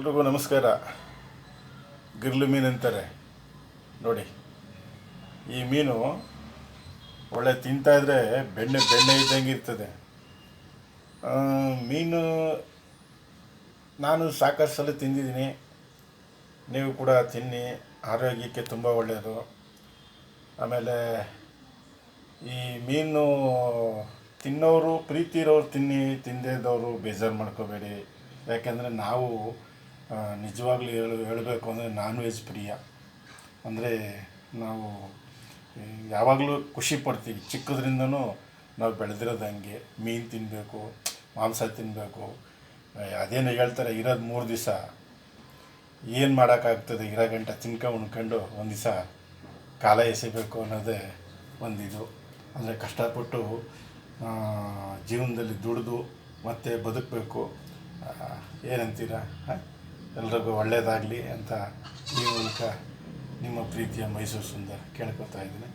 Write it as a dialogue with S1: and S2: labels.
S1: ಎಲ್ರಿಗೂ ನಮಸ್ಕಾರ. ಗಿರ್ಲು ಮೀನು ಅಂತಾರೆ. ನೋಡಿ, ಈ ಮೀನು ಒಳ್ಳೆ ತಿಂತಾ ಇದ್ರೆ ಬೆಣ್ಣೆ ಬೆಣ್ಣೆ ಇದ್ದಂಗೆ ಇರ್ತದೆ. ಮೀನು ನಾನು ಸಾಕಷ್ಟು ಸಲ ತಿಂದಿದ್ದೀನಿ. ನೀವು ಕೂಡ ತಿನ್ನಿ, ಆರೋಗ್ಯಕ್ಕೆ ತುಂಬ ಒಳ್ಳೆಯದು ಆಮೇಲೆ ಈ ಮೀನು ತಿನ್ನೋರು ಪ್ರೀತಿ ಇರೋರು ತಿನ್ನಿ ತಿಂದೇದವರು ಬೇಜಾರು ಮಾಡ್ಕೋಬೇಡಿ. ಯಾಕೆಂದರೆ ನಾವು ನಿಜವಾಗ್ಲೂ ಹೇಳು, ಹೇಳಬೇಕು ಅಂದರೆ ನಾನ್ ವೆಜ್ ಪ್ರಿಯ. ಅಂದರೆ ನಾವು ಯಾವಾಗಲೂ ಖುಷಿ ಪಡ್ತೀವಿ. ಚಿಕ್ಕದ್ರಿಂದನೂ ನಾವು ಬೆಳೆದಿರೋದು ಹಂಗೆ. ಮೀನು ತಿನ್ನಬೇಕು ಮಾಂಸ ತಿನ್ನಬೇಕು ಅದೇನು ಹೇಳ್ತಾರೆ, ಇರೋದು ಮೂರು ದಿವಸ. ಏನು ಮಾಡೋಕ್ಕಾಗ್ತದೆ? ಇರೋ ಗಂಟೆ ತಿನ್ಕೊ, ಉಣ್ಕೊಂಡು ಒಂದು ದಿವಸ ಕಾಲ ಎಸಿಬೇಕು ಅನ್ನೋದೇ ಒಂದಿದು ಅಂದರೆ ಕಷ್ಟಪಟ್ಟು ಜೀವನದಲ್ಲಿ ದುಡಿದು ಮತ್ತೆ ಬದುಕಬೇಕು. ಏನಂತೀರ? ಹಾಂ? ಎಲ್ರಿಗೂ ಒಳ್ಳೆಯದಾಗಲಿ ಅಂತ ಈ ಮೂಲಕ ನಿಮ್ಮ ಪ್ರೀತಿಯ ಮೈಸೂರು ಸುಂದರ್ ಕೇಳ್ಕೊತಾ ಇದ್ದೀನಿ.